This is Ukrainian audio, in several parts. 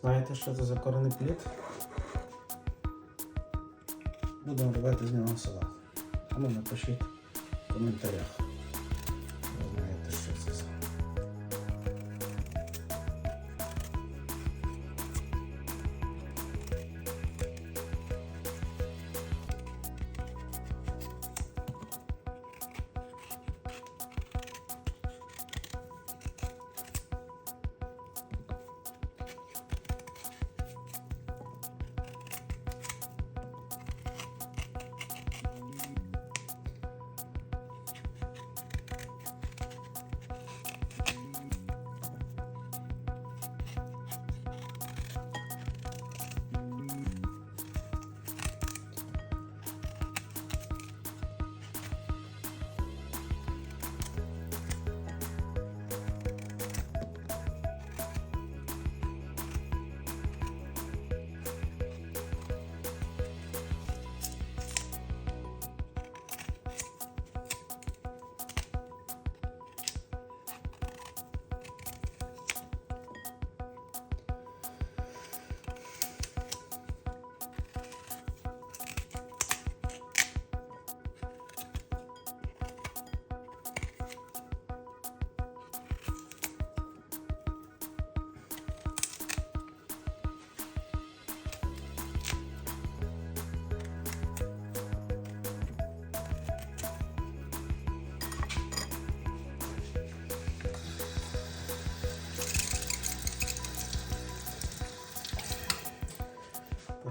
Знаєте, що це за корений плід? Будемо робити з нього салат. А ну напишіть в коментарях.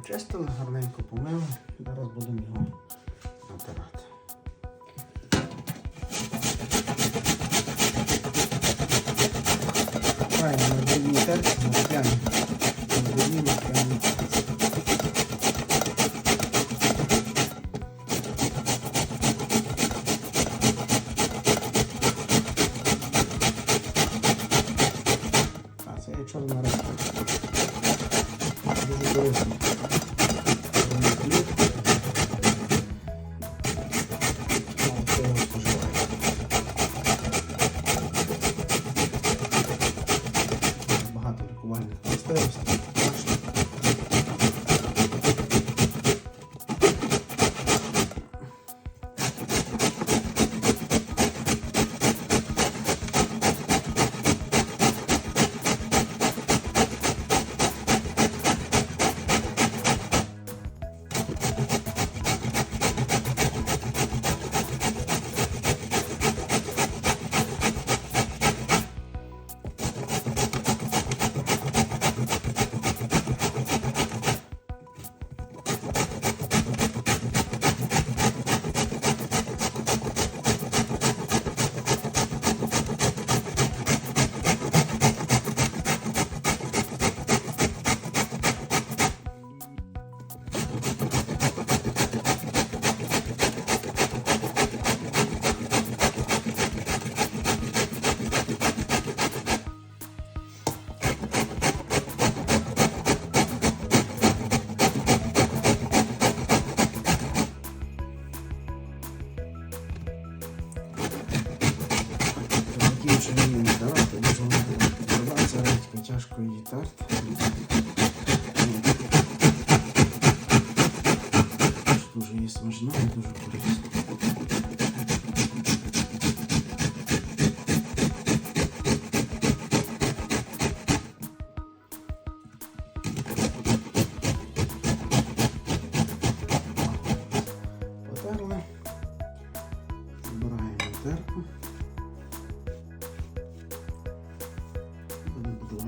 Почистили, гарненько помили. Зараз будемо його натирати. Правильно, на дрібній терці, на п'яні. На дрібній, на п'яні. А, це є. Дуже корисно. Thursday.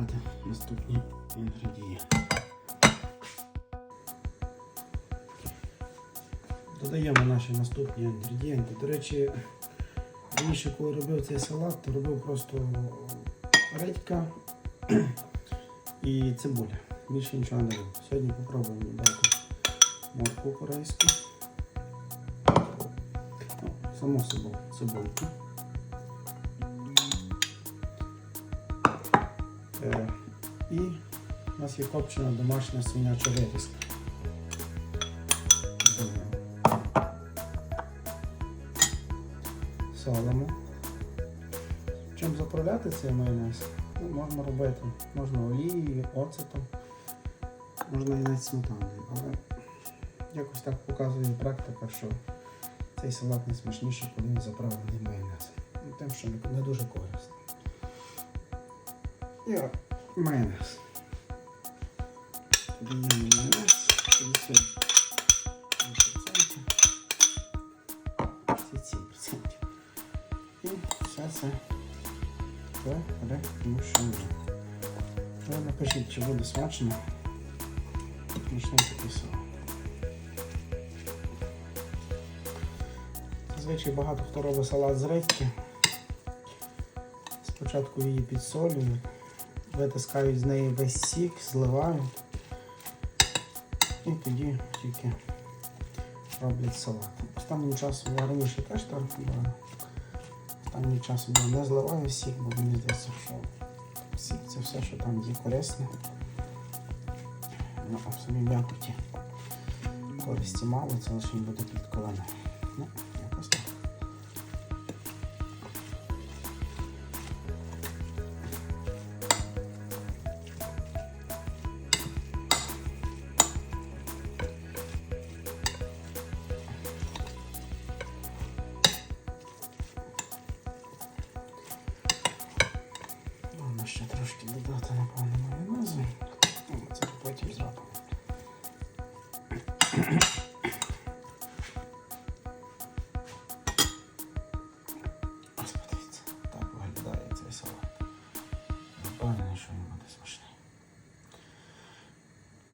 Будемо наступні інгредієнти. Додаємо наші наступні інгредієнти. До речі, раніше, коли робив цей салат, то робив просто редька і цибуля. Більше нічого не робив. Сьогодні спробуємо додати морку корейську. Само собою цибульку. І у нас є копчена домашня свиняча вирізка. Солимо. Чим заправляти цей майонез? Ну, можна робити. Можна олією, оцетом. можна і навіть сметаною, але якось так показує практика, що цей салат не смачніший, коли він заправлений майонезом. Тим, що не дуже корисно. І майонез. Майонез, 57%. І все це перемішуємо. Напишіть, чи буде смачно. Смачно записав. Зазвичай багато хто робить салат з редьки. Спочатку її підсолюють, витискають з неї весь сік, зливають. І тоді тільки роблять салат. Останнім часом я раніше теж так робила. Останнім часом я не зливаю сік, бо мені здається, що сік це все, що там є корисне. Ну, а в самій м'якоті користі мало, це лише буде підколене. Ну,